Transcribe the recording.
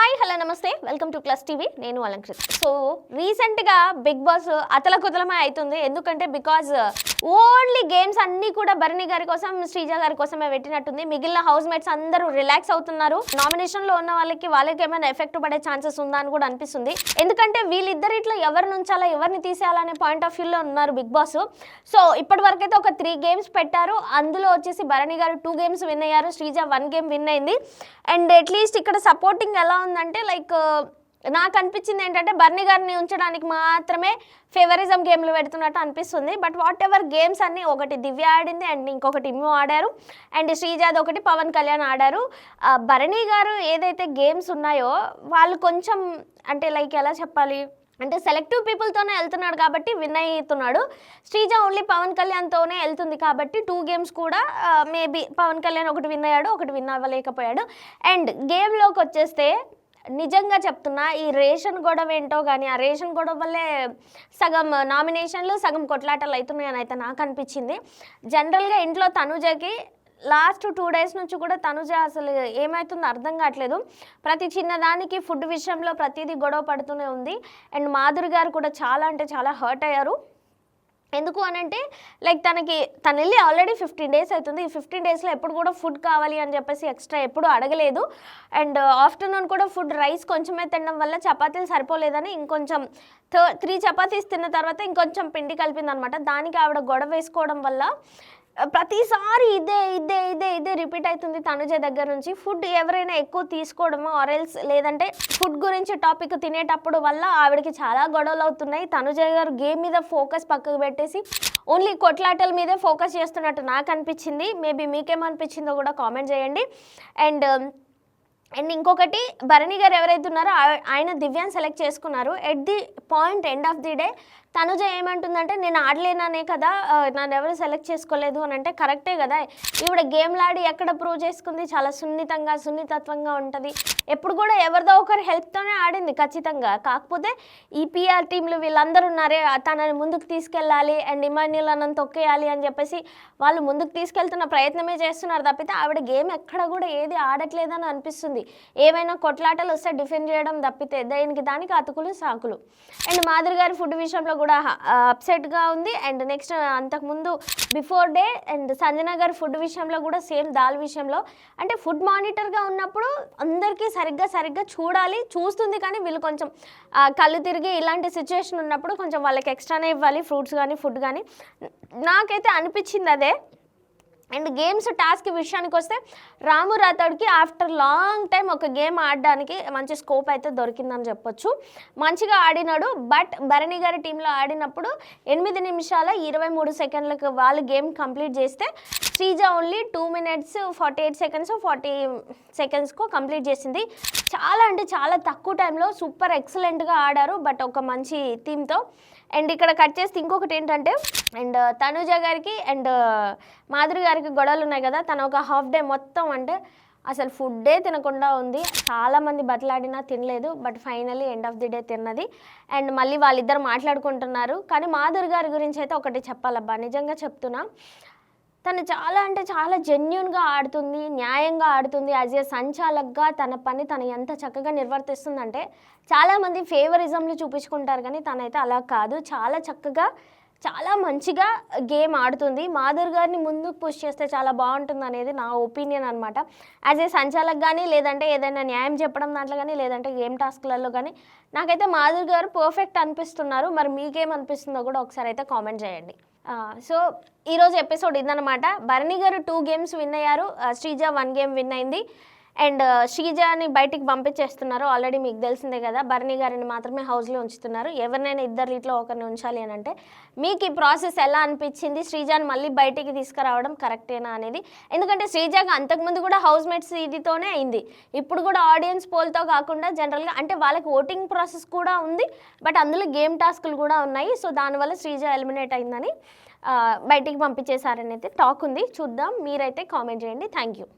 Hi hello నమస్తే. Welcome to క్లస్ TV. నేను అలంకృత్. సో రీసెంట్గా బిగ్ బాస్ అతల కుతలమే అవుతుంది ఎందుకంటే బికాజ్ ఓన్లీ గేమ్స్ అన్నీ కూడా భరణి గారి కోసం శ్రీజ గారి కోసమే పెట్టినట్టుంది. మిగిలిన హౌస్ మేట్స్ అందరూ రిలాక్స్ అవుతున్నారు. నామినేషన్లో ఉన్న వాళ్ళకి వాళ్ళకి ఏమైనా ఎఫెక్ట్ పడే ఛాన్సెస్ ఉందా అని కూడా అనిపిస్తుంది. ఎందుకంటే వీళ్ళిద్దరిట్లో ఎవరి నుంచాలా ఎవరిని తీసేయాలనే పాయింట్ ఆఫ్ వ్యూలో ఉన్నారు బిగ్ బాస్. సో ఇప్పటి వరకు అయితే ఒక త్రీ గేమ్స్ పెట్టారు. అందులో వచ్చేసి Bharani garu two games win అయ్యారు. శ్రీజ వన్ గేమ్ విన్ అయింది. అండ్ అట్లీస్ట్ ఇక్కడ సపోర్టింగ్ ఎలా ఉందంటే లైక్ నాకు అనిపించింది ఏంటంటే బర్నీ గారిని ఉంచడానికి మాత్రమే ఫేవరిజం గేమ్లు పెడుతున్నట్టు అనిపిస్తుంది. బట్ వాట్ ఎవర్ గేమ్స్ అన్ని ఒకటి దివ్య ఆడింది అండ్ ఇంకొకటి ఇమ్ము ఆడారు. అండ్ శ్రీజాద్ ఒకటి పవన్ కళ్యాణ్ ఆడారు. భరణి గారు ఏదైతే గేమ్స్ ఉన్నాయో వాళ్ళు కొంచెం అంటే లైక్ ఎలా చెప్పాలి? అంటే సెలెక్టివ్ పీపుల్తోనే వెళ్తున్నాడు కాబట్టి విన్ అవుతున్నాడు. శ్రీజ ఓన్లీ పవన్ కళ్యాణ్తోనే వెళ్తుంది కాబట్టి టూ గేమ్స్ కూడా మేబీ పవన్ కళ్యాణ్ ఒకటి విన్ అయ్యాడు ఒకటి విన్ అవ్వలేకపోయాడు. అండ్ గేమ్లోకి వచ్చేస్తే నిజంగా చెప్తున్నా ఈ రేషన్ గొడవ ఏంటో కానీ ఆ రేషన్ గొడవ వల్లే సగం నామినేషన్లు సగం కొట్లాటలు అవుతున్నాయని అయితే నాకు అనిపించింది. జనరల్గా ఇంట్లో తనుజకి లాస్ట్ టూ డేస్ నుంచి కూడా తనుజ అసలు ఏమవుతుందో అర్థం కావట్లేదు. ప్రతి చిన్నదానికి ఫుడ్ విషయంలో ప్రతిదీ గొడవ పడుతూనే ఉంది. అండ్ మాధురి గారు కూడా చాలా అంటే చాలా హర్ట్ అయ్యారు. ఎందుకు అని అంటే లైక్ తనకి తను వెళ్ళి ఆల్రెడీ ఫిఫ్టీన్ డేస్ అవుతుంది ఈ ఫిఫ్టీన్ డేస్లో ఎప్పుడు కూడా ఫుడ్ కావాలి అని చెప్పేసి ఎక్స్ట్రా ఎప్పుడు అడగలేదు. అండ్ ఆఫ్టర్నూన్ uh, కూడా ఫుడ్ రైస్ కొంచెమే తినడం వల్ల చపాతీలు సరిపోలేదని ఇంకొంచెం త్రీ చపాతీస్ తిన్న తర్వాత ఇంకొంచెం పిండి కలిపింది అనమాట దానికి ఆవిడ గొడవ వేసుకోవడం వల్ల ప్రతిసారి ఇదే ఇదే ఇదే ఇదే రిపీట్ అవుతుంది తనుజ దగ్గర నుంచి. ఫుడ్ ఎవరైనా ఎక్కువ తీసుకోవడమో ఆరెల్స్ లేదంటే ఫుడ్ గురించి టాపిక్ తినేటప్పుడు వల్ల ఆవిడకి చాలా గొడవలు అవుతున్నాయి. తనుజ గారు గేమ్ మీద ఫోకస్ పక్కకు పెట్టేసి ఓన్లీ కొట్లాటల మీదే ఫోకస్ చేస్తున్నట్టు నాకు అనిపించింది. మేబీ మీకేమనిపించిందో కూడా కామెంట్ చేయండి. అండ్ అండ్ ఇంకొకటి భరణి గారు ఎవరైతే ఉన్నారో ఆయన దివ్యాన్ని సెలెక్ట్ చేసుకున్నారు. At the point end of the day Tanuja ఏమంటుందంటే నేను ఆడలేననే కదా నన్ను ఎవరు సెలెక్ట్ చేసుకోలేదు అని అంటే కరెక్టే కదా ఈవిడ గేమ్లాడి ఎక్కడ ప్రూవ్ చేసుకుంది చాలా సున్నితంగా సున్నితత్వంగా ఉంటుంది. ఎప్పుడు కూడా ఎవరిదో ఒకరి హెల్ప్తోనే ఆడింది ఖచ్చితంగా. కాకపోతే ఈ పిఆర్ టీంలు వీళ్ళందరూ ఉన్నారే తనని ముందుకు తీసుకెళ్ళాలి అండ్ ఇమాన్యుల్ అన్నం తొక్కేయాలి అని చెప్పేసి వాళ్ళు ముందుకు తీసుకెళ్తున్న ప్రయత్నమే చేస్తున్నారు తప్పితే ఆవిడ గేమ్ ఎక్కడ కూడా ఏది ఆడట్లేదని అనిపిస్తుంది. ఏవైనా కొట్లాటలు వస్తే డిఫెండ్ చేయడం తప్పితే దేనికి దానికి అతుకులు సాకులు. అండ్ మాదిరి గారి ఫుడ్ విషయంలో కూడా అప్సెట్గా ఉంది. అండ్ నెక్స్ట్ అంతకుముందు before day and Sanjana food విషయంలో కూడా సేమ్ దాల్ విషయంలో. అంటే ఫుడ్ మానిటర్గా ఉన్నప్పుడు అందరికీ సరిగ్గా సరిగ్గా చూడాలి చూస్తుంది కానీ వీళ్ళు కొంచెం కళ్ళు తిరిగి ఇలాంటి సిచ్యువేషన్ ఉన్నప్పుడు కొంచెం వాళ్ళకి ఎక్స్ట్రానే ఇవ్వాలి ఫ్రూట్స్ కానీ ఫుడ్ కానీ. నాకైతే అనిపించింది అదే. అండ్ గేమ్స్ టాస్క్ విషయానికి వస్తే రాము రాథోడ్కి ఆఫ్టర్ లాంగ్ టైం ఒక గేమ్ ఆడడానికి మంచి స్కోప్ అయితే దొరికిందని చెప్పొచ్చు. మంచిగా ఆడినాడు బట్ భరణి గారి టీంలో ఆడినప్పుడు ఎనిమిది నిమిషాల ఇరవై మూడు సెకండ్లకు వాళ్ళు గేమ్ కంప్లీట్ చేస్తే Sreeja only two minutes forty eight seconds forty సెకండ్స్కు complete చేసింది. చాలా అంటే చాలా తక్కువ టైంలో సూపర్ ఎక్సలెంట్గా ఆడారు బట్ ఒక మంచి థీమ్తో అండ్ ఇక్కడ కట్ చేస్తే ఇంకొకటి ఏంటంటే అండ్ uh, తనుజ గారికి అండ్ uh, మాధురి గారికి గొడవలు ఉన్నాయి కదా తను ఒక హాఫ్ డే మొత్తం అంటే అసలు ఫుడ్డే తినకుండా ఉంది. చాలామంది బతలాడినా తినలేదు but finally end of the day తిన్నది. అండ్ మళ్ళీ వాళ్ళిద్దరు మాట్లాడుకుంటున్నారు. కానీ మాధురి గారి గురించి అయితే ఒకటి చెప్పాలబ్బా నిజంగా చెప్తున్నా. తను చాలా అంటే చాలా జెన్యున్గా ఆడుతుంది న్యాయంగా ఆడుతుంది. యాజ్ ఏ సంచాలక్గా తన పని తను ఎంత చక్కగా నిర్వర్తిస్తుందంటే చాలామంది ఫేవరిజంలు చూపించుకుంటారు కానీ తనైతే అలా కాదు. చాలా చక్కగా చాలా మంచిగా గేమ్ ఆడుతుంది. మాధుర్ గారిని ముందుకు పుష్ చేస్తే చాలా బాగుంటుంది అనేది నా ఒపీనియన్ అనమాట యాజ్ ఏ సంచాలక్ కానీ లేదంటే ఏదైనా న్యాయం చెప్పడం దాంట్లో కానీ లేదంటే గేమ్ టాస్క్లలో కానీ నాకైతే మాధుర్ గారు పర్ఫెక్ట్ అనిపిస్తున్నారు. మరి మీకేం అనిపిస్తుందో కూడా ఒకసారి అయితే కామెంట్ చేయండి. సో ఈరోజు ఎపిసోడ్ ఇదనమాట Bharani garu two games win అయ్యారు. శ్రీజ వన్ గేమ్ విన్ అయింది. అండ్ శ్రీజాని బయటికి పంపించేస్తున్నారు. ఆల్రెడీ మీకు తెలిసిందే కదా భరణి గారిని మాత్రమే హౌస్లో ఉంచుతున్నారు. ఎవరినైనా ఇద్దరు ఇట్లా ఒకరిని ఉంచాలి అని అంటే మీకు ఈ ప్రాసెస్ ఎలా అనిపించింది? శ్రీజాని మళ్ళీ బయటికి తీసుకురావడం కరెక్టేనా అనేది? ఎందుకంటే శ్రీజాకి అంతకుముందు కూడా హౌస్ మేట్స్ ఇదితోనే అయింది. ఇప్పుడు కూడా ఆడియన్స్ పోల్తో కాకుండా జనరల్గా అంటే వాళ్ళకి ఓటింగ్ ప్రాసెస్ కూడా ఉంది బట్ అందులో గేమ్ టాస్క్లు కూడా ఉన్నాయి. సో దానివల్ల శ్రీజ ఎలిమినేట్ అయిందని బయటికి పంపించేశారని అయితే టాక్ ఉంది. చూద్దాం మీరైతే కామెంట్ చేయండి. Thank you.